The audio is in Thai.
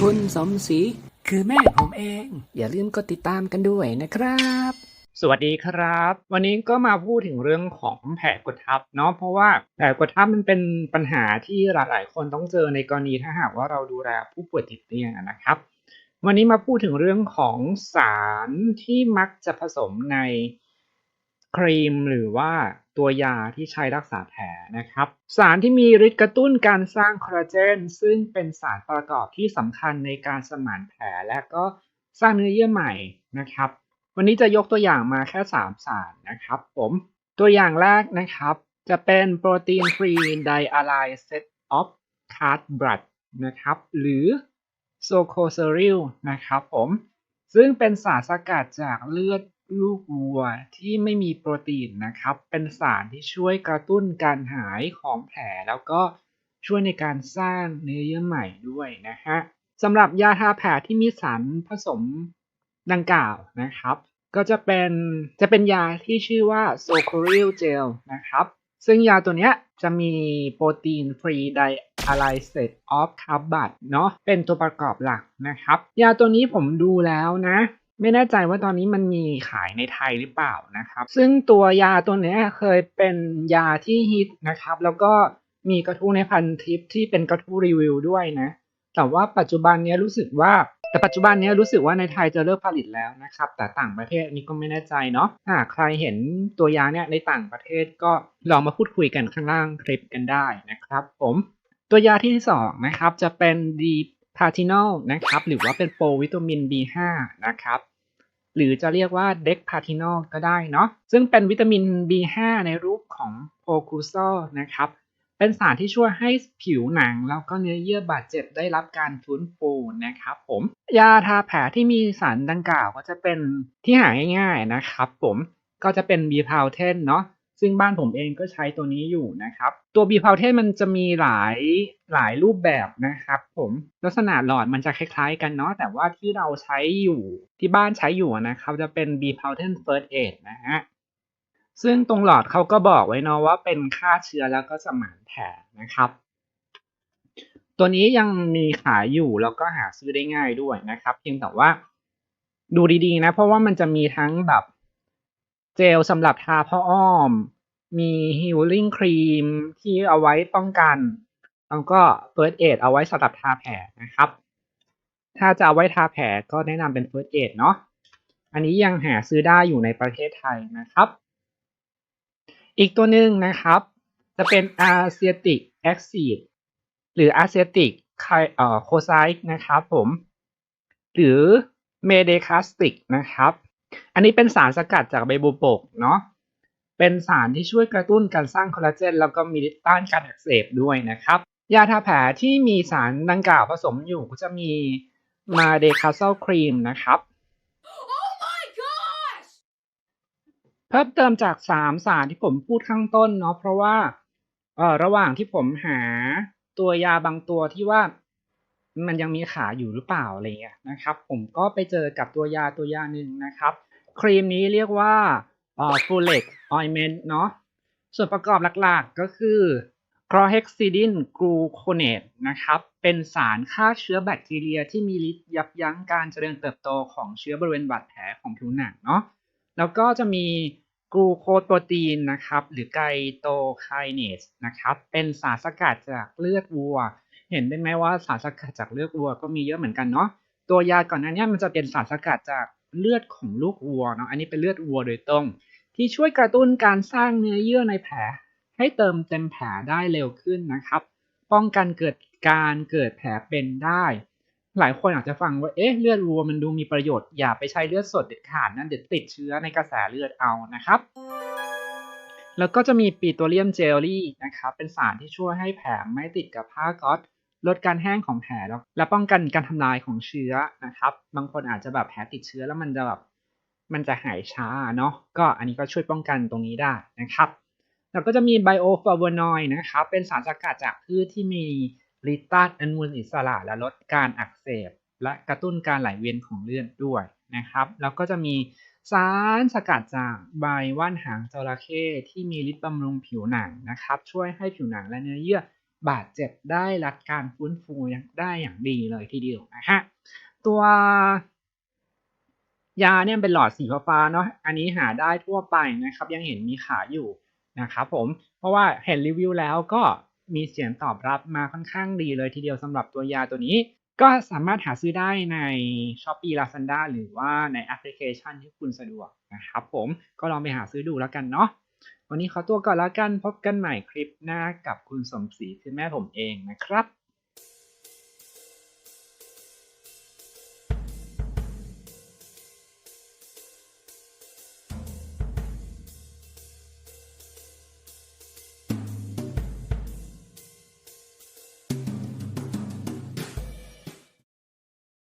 คุณสมศรีคือแม่ผมเอง อย่าลืมกดติดตามกันด้วยนะครับ สวัสดีครับ วันนี้ก็มาพูดถึงเรื่องของแผลกดทับเนาะเพราะว่าแผลกดทับมันเป็นปัญหาที่หลายๆ คนต้องเจอในกรณีถ้าหากว่าเราดูแลผู้ป่วยติดเตียงนะครับ วันนี้มาพูดถึงเรื่องของสารที่มักจะผสมใน ครีมหรือว่าตัวยาที่ใช้รักษาแผลนะครับ สารที่มีฤทธิ์กระตุ้นการสร้างคอลลาเจน ซึ่งเป็นสารประกอบที่สำคัญในการสมานแผลและก็สร้างเนื้อเยื่อใหม่นะครับ วันนี้จะยกตัวอย่างมาแค่ 3 สารนะครับผมตัวอย่างแรกนะครับจะเป็นโปรตีนฟรีไดอะไลเซตออฟคาร์ดบรัดนะครับหรือโซโคเซริลนะครับผมซึ่งเป็นสารสกัดจากเลือด ลูกวัวที่ไม่มีโปรตีนนะครับ เป็นสารที่ช่วยกระตุ้นการหายของแผลแล้วก็ช่วยในการสร้างเนื้อเยื่อใหม่ด้วยนะฮะสำหรับยาทาแผลที่มีสารผสมดังกล่าวนะครับ ก็จะเป็นจะเป็นยาที่ชื่อว่า s o c o r i l Gel นะครับซึ่งยาตัวเนี้ยจะมีโปรตีนฟรีไดอะไลเซตออฟคาร์บัตเนาะเป็นตัวประกอบหลักนะครับ ยาตัวนี้ผมดูแล้วนะ ไม่แน่ใจว่าตอนนี้มันมีขายในไทยหรือเปล่านะครับ ซึ่งตัวยาตัวนี้เคยเป็นยาที่ฮิตนะครับ แล้วก็มีกระทู้ในพันทิปที่เป็นกระทู้รีวิวด้วยนะ แต่ว่าปัจจุบันนี้รู้สึกว่าแต่ปัจจุบันนี้รู้สึกว่าในไทยจะเลิกผลิตแล้วนะครับ แต่ต่างประเทศนี้ก็ไม่แน่ใจเนาะถ้าหากใครเห็นตัวยาเนี่ยในต่างประเทศก็ลองมาพูดคุยกันข้างล่างคลิปกันได้นะครับ ผม ตัวยาที่ที่สองนะครับจะเป็นดี พาทินอลนะครับ หรือว่าเป็นโปรวิตามิน B5 นะครับ หรือจะเรียกว่าเด็กพาทินอลก็ได้เนาะ ซึ่งเป็นวิตามิน B5 ในรูปของโพคูซอลนะครับ เป็นสารที่ช่วยให้ผิวหนังแล้วก็เนื้อเยื่อบาดเจ็บได้รับการฟื้นฟูนะครับผม ยาทาแผลที่มีสารดังกล่าวก็จะเป็นที่หาง่ายๆนะครับผม ก็จะเป็นบีพาวเทนเนาะ ซึ่งบ้านผมเองก็ใช้ตัวนี้อยู่นะครับ ตัวบีพาวเทนมันจะมีหลายหลายรูปแบบนะครับผมลักษณะหลอดมันจะคล้ายๆกันเนาะแต่ว่าที่เราใช้อยู่ที่บ้านใช้อยู่นะครับ จะเป็น b p o w t e First Aid นะฮะซึ่งตรงหลอดเขาก็บอกไว้เนาะว่าเป็นฆ่าเชื้อแล้วก็สมานแผลนะครับ ตัวนี้ยังมีขายอยู่แล้วก็หาซื้อได้ง่ายด้วยนะครับ เพียงแต่ว่าดูดีๆนะ เพราะว่ามันจะมีทั้งแบบ เจลสำหรับทาผ้าอ้อม มีฮิลลิ่งครีมที่เอาไว้ป้องกัน แล้วก็เฟิร์สเอดเอาไว้สำหรับทาแผลนะครับ ถ้าจะเอาไว้ทาแผลก็แนะนำเป็นเฟิร์สเอดเนาะ อันนี้ยังหาซื้อได้อยู่ในประเทศไทยนะครับ อีกตัวหนึ่งนะครับ จะเป็น Asiatic Acid หรือ Asiatic เอ่อ c o s i t e นะครับผม หรือ m e d e c a s t i c นะครับ อันนี้เป็นสารสกัดจากใบบัวบกเนาะเป็นสารที่ช่วยกระตุ้นการสร้างคอลลาเจนแล้วก็มีต้านการอักเสบด้วยนะครับ ยาทาแผลที่มีสารดังกล่าวผสมอยู่ก็จะมีมาเดคาเซลครีมนะครับ เพิ่มเติมจากสามสารที่ผมพูดข้างต้นเนาะเพราะว่าเอ่อระหว่างที่ผมหาตัวยาบางตัวที่ว่า มันยังมีขาอยู่หรือเปล่าอะไรเงี้ยนะครับ ผมก็ไปเจอกับตัวยาตัวยาหนึ่งนะครับ ครีมนี้เรียกว่าเอ่อ f u l e x ointment เนาะส่วนประกอบหลักๆก็คือ c l o r h e x i d i n gluconate นะครับ เป็นสารฆ่าเชื้อแบคทีเรียที่มีฤทธิ์ยับยั้งการเจริญเติบโตของเชื้อบริเวณบาดแผลของผิวหนังเนาะแล้วก็จะมีกลูโคโปรตีนนะครับ หรือไกโตไคเนสนะครับ เป็นสารสกัดจากเลือดวัว เห็นได้ไหมว่าสารสกัดจากเลือดวัวก็มีเยอะเหมือนกันเนาะตัวยาก่อนหน้านี้มันจะเป็นสารสกัดจากเลือดของลูกวัวเนาะอันนี้เป็นเลือดวัวโดยตรง ที่ช่วยกระตุ้นการสร้างเนื้อเยื่อในแผล ให้เติมเต็มแผลได้เร็วขึ้นนะครับ ป้องกันเกิดการเกิดแผลเป็นได้ หลายคนอาจจะฟังว่าเอ๊ะเลือดวัวมันดูมีประโยชน์อย่าไปใช้เลือดสดเด็ดขาดนั่นเดี๋ยวติดเชื้อในกระแสเลือดเอานะครับแล้วก็จะมีปิโตรเลียมเจลลี่นะครับเป็นสารที่ช่วยให้แผลไม่ติดกับผ้าก๊อซ ลดการแห้งของแผลแล้วและป้องกันการทำลายของเชื้อนะครับ บางคนอาจจะแบบแผลติดเชื้อแล้วมันจะแบบมันจะหายช้าเนาะก็อันนี้ก็ช่วยป้องกันตรงนี้ได้นะครับ แล้วก็จะมีไบโอฟลาวนอยด์นะครับเป็นสารสกัดจากพืชที่มีฤทธิ์ต้านอนุมูลอิสระและลดการอักเสบ และกระตุ้นการไหลเวียนของเลือดด้วยนะครับแล้วก็จะมีสารสกัดจากใบว่านหางจระเข้ที่มีฤทธิ์บำรุงผิวหนังนะครับ ช่วยให้ผิวหนังและเนื้อเยื่อ บาดเจ็บได้รับการฟื้นฟูได้อย่างดีเลยทีเดียวนะฮะตัวยาเนี่ยเป็นหลอดสีฟ้าเนาะอันนี้หาได้ทั่วไปนะครับ ยังเห็นมีขายอยู่นะครับผมเพราะว่าเห็นรีวิวแล้วก็มีเสียงตอบรับมาค่อนข้างดีเลยทีเดียวสำหรับตัวยาตัวนี้ ก็สามารถหาซื้อได้ใน Shopee Lazada หรือว่าในแอปพลิเคชันที่คุณสะดวกนะครับผมก็ลองไปหาซื้อดูแล้วกันเนาะ วันนี้ขอตัวก่อนแล้วกันพบกันใหม่คลิปหน้ากับคุณสมศรีคือแม่ผมเองนะครับ